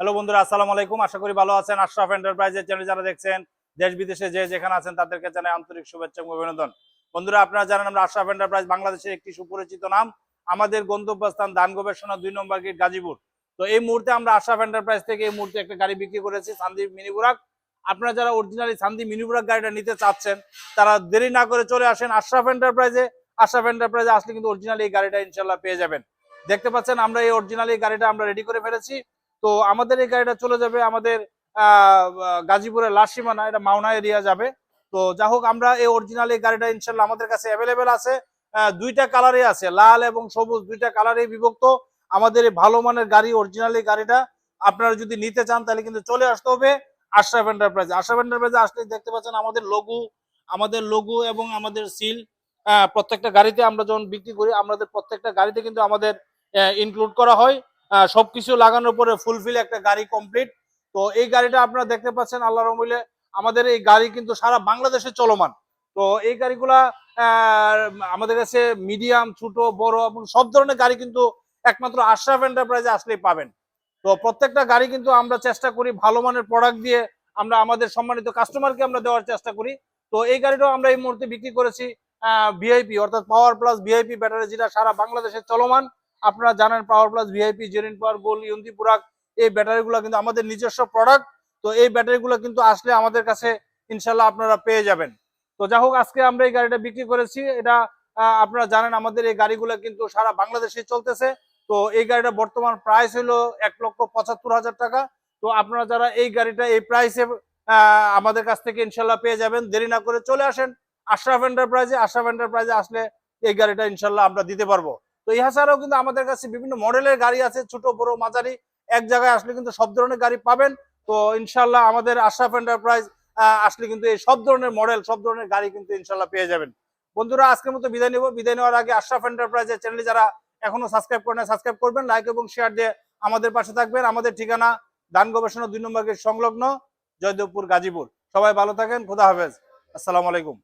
Hello বন্ধুরা, আসসালামু আলাইকুম। আশা করি ভালো আছেন। আশরাফ এন্টারপ্রাইজের চ্যানেল যারা দেখছেন, দেশ বিদেশে যে যেখানে আছেন, তাদেরকে জানাই আন্তরিক শুভেচ্ছা এবং অভিনন্দন। বন্ধুরা, আপনারা জানেন আমরা আশরাফ এন্টারপ্রাইজ বাংলাদেশের একটি সুপরিচিত নাম। আমাদের গন্তব্যস্থান ধান গবেষণা দুই নম্বর গেট, গাজীপুর। তো এই মুহূর্তে আমরা আশরাফ এন্টারপ্রাইজ থেকে এই মুহূর্তে একটা গাড়ি বিক্রি করেছি সান্দীপ মিনি বুরাক আপনারা যারা অরিজিনালি সান্দীপ মিনি বুরাক গাড়িটা নিতে চাচ্ছেন, তারা দেরি না করে চলে আসেন আশরাফ এন্টারপ্রাইজে আশরাফ এন্টারপ্রাইজে আসলে কিন্তু অরিজিনালি এই গাড়িটা ইনশাল্লাহ পেয়ে যাবেন। দেখতে পাচ্ছেন, আমরা এই অরিজিনালি গাড়িটা আমরা রেডি করে ফেলেছি। তো আমাদের এই গাড়িটা চলে যাবে আমাদের গাজীপুরের লাস্ট সীমানা এটা মাওনা এরিয়া যাবে। তো যা হোক, আমরা এই অরিজিনাল এই গাড়িটা ইনশাল্লাহ আমাদের কাছে অ্যাভেলেবেল আছে। দুইটা কালারে আছে, লাল এবং সবুজ, দুইটা কালারে বিভক্ত। আমাদের এই ভালো মানের গাড়ি অরিজিনাল এই গাড়িটা আপনারা যদি নিতে চান, তাহলে কিন্তু চলে আসতে হবে আশরাফ এন্টারপ্রাইজ আশরাফ এন্টারপ্রাইজে আসলে দেখতে পাচ্ছেন আমাদের লঘু আমাদের লঘু এবং আমাদের সিল প্রত্যেকটা গাড়িতে আমরা যখন বিক্রি করি, আমাদের প্রত্যেকটা গাড়িতে কিন্তু আমাদের ইনক্লুড করা হয়। সবকিছু লাগানোর পরে ফুলফিল একটা গাড়ি কমপ্লিট তো এই গাড়িটা আপনারা দেখতে পাচ্ছেন আল্লাহ রহমিলে আমাদের এই গাড়ি কিন্তু সারা বাংলাদেশে চলমান। তো এই গাড়িগুলা আমাদের কাছে মিডিয়াম ছোট, বড় সব ধরনের গাড়ি কিন্তু একমাত্র আশরাফ এন্টারপ্রাইজে আসলেই পাবেন। তো প্রত্যেকটা গাড়ি কিন্তু আমরা চেষ্টা করি ভালো মানের প্রোডাক্ট দিয়ে আমরা আমাদের সম্মানিত কাস্টমারকে আমরা দেওয়ার চেষ্টা করি। তো এই গাড়িটাও আমরা এই মুহূর্তে বিক্রি করেছি ভিআইপি অর্থাৎ পাওয়ার প্লাস ভিআইপি ব্যাটারি যেটা সারা বাংলাদেশে চলমান। আপনারা জানেন পাওয়ার প্লাস ভিআইপি জেরিন পাওয়ার গোল ইউন্তি পুরাক এই ব্যাটারিগুলো কিন্তু আমাদের নিজস্ব প্রোডাক্ট তো এই ব্যাটারিগুলো কিন্তু আসলে আমাদের কাছে ইনশাল্লাহ আপনারা পেয়ে যাবেন। তো যাই হোক, আজকে আমরা এই গাড়িটা বিক্রি করেছি। এটা আপনারা জানেন আমাদের এই গাড়িগুলো কিন্তু সারা বাংলাদেশে চলতেছে। তো এই গাড়িটা বর্তমান প্রাইস হলো এক লক্ষ পঁচাত্তর হাজার টাকা। তো আপনারা যারা এই গাড়িটা এই প্রাইসে আমাদের কাছ থেকে ইনশাল্লাহ পেয়ে যাবেন। দেরি না করে চলে আসেন। আশরাফ এন্টারপ্রাইজে আশরাফ এন্টারপ্রাইজে আসলে এই গাড়িটা ইনশাল্লাহ আমরা দিতে পারব। তো ইহা ছাড়াও কিন্তু আমাদের কাছে বিভিন্ন মডেলের গাড়ি আছে, ছোট, বড়, মাঝারি। এক জায়গায় আসলে কিন্তু সব ধরনের গাড়ি পাবেন। তো ইনশাল্লাহ আমাদের আশরাফ এন্টারপ্রাইজ আসলে কিন্তু এই সব ধরনের মডেল, সব ধরনের গাড়ি কিন্তু ইনশাল্লাহ পেয়ে যাবেন। বন্ধুরা, আজকের মতো বিদায় নিব। বিদায় নেওয়ার আগে আশরাফ এন্টারপ্রাইজের চ্যানেলে যারা এখনও সাবস্ক্রাইব করেন সাবস্ক্রাইব করবেন লাইক এবং শেয়ার দিয়ে আমাদের পাশে থাকবেন। আমাদের ঠিকানা ধান গবেষণা দুই নম্বর সংলগ্ন জয়দেবপুর গাজীপুর। সবাই ভালো থাকেন, খোদা হাফেজ। আসসালামু আলাইকুম।